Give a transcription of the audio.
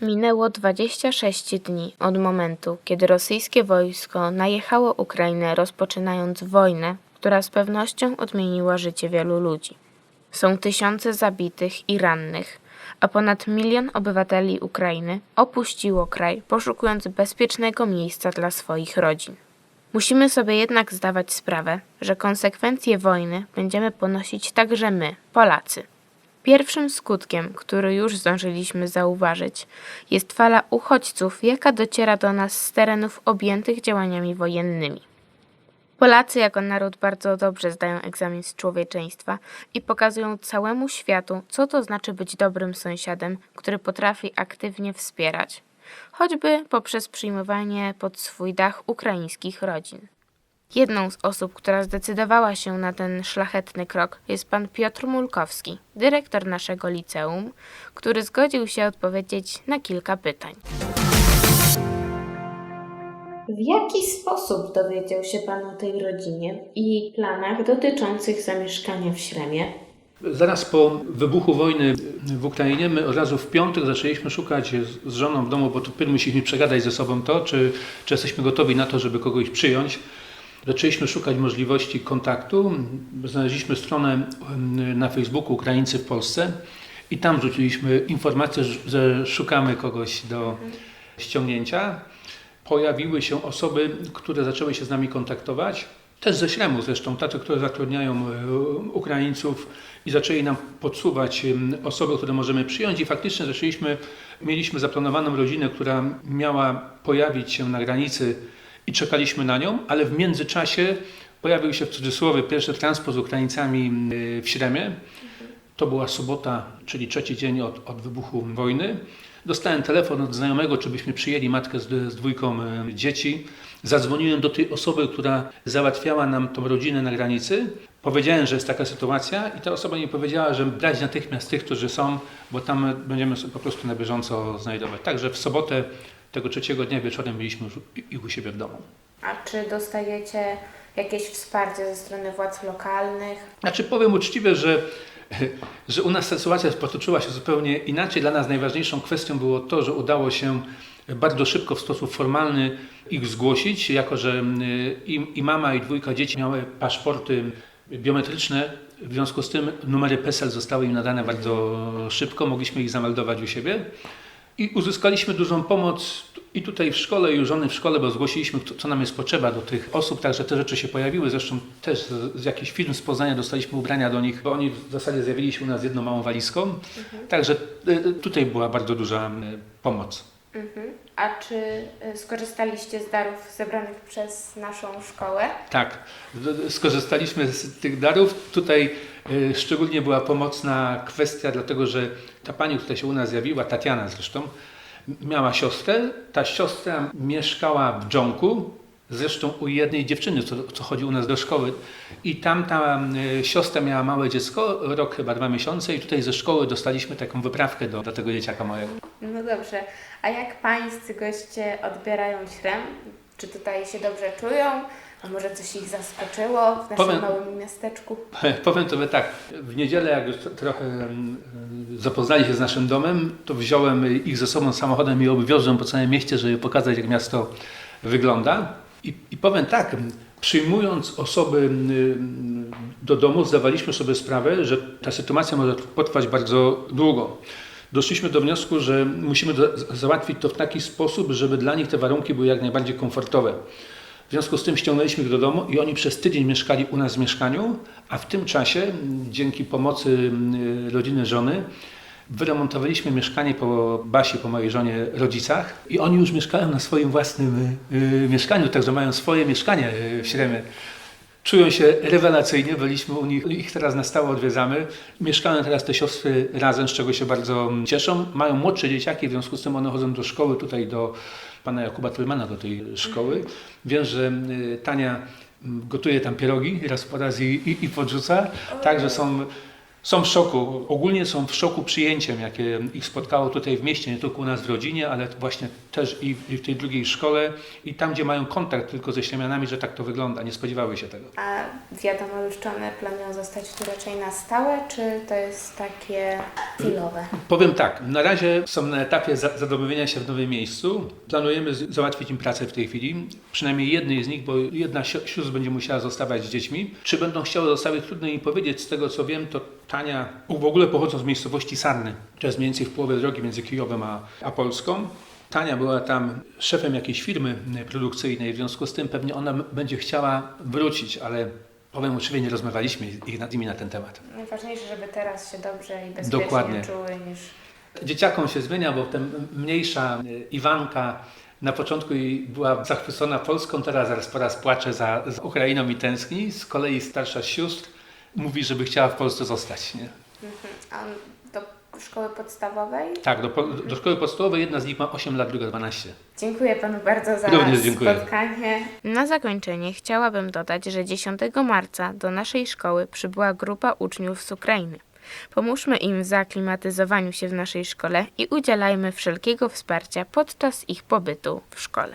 Minęło 26 dni od momentu, kiedy rosyjskie wojsko najechało Ukrainę, rozpoczynając wojnę, która z pewnością odmieniła życie wielu ludzi. Są tysiące zabitych i rannych, a ponad milion obywateli Ukrainy opuściło kraj, poszukując bezpiecznego miejsca dla swoich rodzin. Musimy sobie jednak zdawać sprawę, że konsekwencje wojny będziemy ponosić także my, Polacy. Pierwszym skutkiem, który już zdążyliśmy zauważyć, jest fala uchodźców, jaka dociera do nas z terenów objętych działaniami wojennymi. Polacy jako naród bardzo dobrze zdają egzamin z człowieczeństwa i pokazują całemu światu, co to znaczy być dobrym sąsiadem, który potrafi aktywnie wspierać, choćby poprzez przyjmowanie pod swój dach ukraińskich rodzin. Jedną z osób, która zdecydowała się na ten szlachetny krok, jest pan Piotr Mulkowski, dyrektor naszego liceum, który zgodził się odpowiedzieć na kilka pytań. W jaki sposób dowiedział się pan o tej rodzinie i planach dotyczących zamieszkania w Śremie? Zaraz po wybuchu wojny w Ukrainie, my od razu w piątek zaczęliśmy szukać z- żoną w domu, bo to musieliśmy przegadać ze sobą to, czy, czy jesteśmy gotowi na to, żeby kogoś przyjąć. Zaczęliśmy szukać możliwości kontaktu. Znaleźliśmy stronę na Facebooku Ukraińcy w Polsce i tam rzuciliśmy informację, że- szukamy kogoś do ściągnięcia. Pojawiły się osoby, które zaczęły się z nami kontaktować. Też ze Śremu zresztą, tacy, które zatrudniają e, Ukraińców i zaczęli nam podsuwać osoby, które możemy przyjąć i faktycznie zaczęliśmy, mieliśmy zaplanowaną rodzinę, która miała pojawić się na granicy i czekaliśmy na nią, ale w międzyczasie pojawił się w cudzysłowie pierwszy transport z Ukraińcami e, w Śremie. To była sobota, czyli trzeci dzień od, od wybuchu wojny. Dostałem telefon od znajomego, czy byśmy przyjęli matkę z, z dwójką e, dzieci. Zadzwoniłem do tej osoby, która załatwiała nam tą rodzinę na granicy. Powiedziałem, że jest taka sytuacja i ta osoba mi powiedziała, że brać natychmiast tych, którzy są, bo tam będziemy po prostu na bieżąco znajdować. Także w sobotę tego trzeciego dnia wieczorem byliśmy już i- u siebie w domu. A czy dostajecie jakieś wsparcie ze strony władz lokalnych? Znaczy powiem uczciwie, że, że u nas sytuacja potoczyła się zupełnie inaczej. Dla nas najważniejszą kwestią było to, że udało się bardzo szybko w sposób formalny ich zgłosić, jako że y, i, i mama i dwójka dzieci miały paszporty biometryczne. W związku z tym numery PESEL zostały im nadane bardzo szybko, mogliśmy ich zameldować u siebie. I uzyskaliśmy dużą pomoc i tutaj w szkole, i u żony w szkole, bo zgłosiliśmy, co- nam jest potrzeba do tych osób, także te rzeczy się pojawiły. Zresztą też z, z jakichś firm z Poznania dostaliśmy ubrania do nich, bo oni w zasadzie zjawili się u nas jedną małą walizką. Także y, tutaj była bardzo duża y, pomoc. Mhm. A czy y, skorzystaliście z darów zebranych przez naszą szkołę? Tak, skorzystaliśmy z tych darów. Tutaj y, szczególnie była pomocna kwestia, dlatego że ta pani, która się u nas zjawiła, Tatiana zresztą, miała siostrę. Ta siostra mieszkała w Dżonku, zresztą u jednej dziewczyny, co, co chodzi u nas do szkoły. I tamta y, siostra miała małe dziecko, rok chyba dwa miesiące i tutaj ze szkoły dostaliśmy taką wyprawkę do, do tego dzieciaka małego. No dobrze. A jak pańscy goście odbierają Śrem? Czy tutaj się dobrze czują? A może coś ich zaskoczyło w naszym Powiem- małym miasteczku? Powiem Tobie tak, w niedzielę jak już trochę zapoznali się z naszym domem, to wziąłem ich ze sobą samochodem i obwiozłem po całym mieście, żeby pokazać jak miasto wygląda. I, i powiem tak, przyjmując osoby do domu zdawaliśmy sobie sprawę, że ta sytuacja może potrwać bardzo długo. Doszliśmy do wniosku, że musimy za- załatwić to w taki sposób, żeby dla nich te warunki były jak najbardziej komfortowe. Związku z tym ściągnęliśmy ich do domu i oni przez tydzień mieszkali u nas w mieszkaniu, a w tym czasie, dzięki pomocy m, rodziny żony, wyremontowaliśmy mieszkanie po Basi, po mojej żonie, rodzicach i oni już mieszkają na swoim własnym y, y, mieszkaniu, także mają swoje mieszkanie y, w Śremie. Czują się rewelacyjnie, byliśmy u nich, ich teraz na stałe odwiedzamy. Mieszkają teraz te siostry razem, z czego się bardzo cieszą. Mają młodsze dzieciaki, w związku z tym one chodzą do szkoły, tutaj do pana Jakuba Tylmana, do tej szkoły. Wiem, że y, Tania gotuje tam pierogi raz po raz i, i, i podrzuca. Także są Są w szoku. Ogólnie są w szoku przyjęciem, jakie ich spotkało tutaj w mieście, nie tylko u nas w rodzinie, ale właśnie też i w, tej drugiej szkole i tam, gdzie mają kontakt tylko ze Ślemianami, że tak to wygląda. Nie spodziewały się tego. A wiadomo one planują zostać tu raczej na stałe, czy to jest takie chwilowe? Powiem tak, na razie są na etapie za- zadomowienia się w nowym miejscu. Planujemy załatwić im pracę w tej chwili, przynajmniej jednej z nich, bo jedna si- sióstr będzie musiała zostawać z dziećmi. Czy będą chciały zostawić, trudno mi powiedzieć. Z tego co wiem, to Tania w ogóle pochodzą z miejscowości Sarny. To jest mniej więcej w połowie drogi między Kijowem a, a Polską. Tania była tam szefem jakiejś firmy produkcyjnej, w związku z tym pewnie ona będzie chciała wrócić, ale powiem uczciwie, nie rozmawialiśmy nad nimi na ten temat. Najważniejsze, żeby teraz się dobrze i bezpiecznie Dokładnie. czuły niż... Dzieciakom się zmienia, bo ten mniejsza e, Iwanka na początku była zachwycona Polską, teraz zaraz po raz płacze za, za Ukrainą i tęskni. Z kolei starsza sióstr mówi, żeby chciała w Polsce zostać. Nie? A do szkoły podstawowej? Tak, do, do szkoły podstawowej jedna z nich ma 8 lat, druga 12. Dziękuję Panu bardzo za Również dziękuję. spotkanie. Na zakończenie chciałabym dodać, że 10 marca do naszej szkoły przybyła grupa uczniów z Ukrainy. Pomóżmy im w zaaklimatyzowaniu się w naszej szkole i udzielajmy wszelkiego wsparcia podczas ich pobytu w szkole.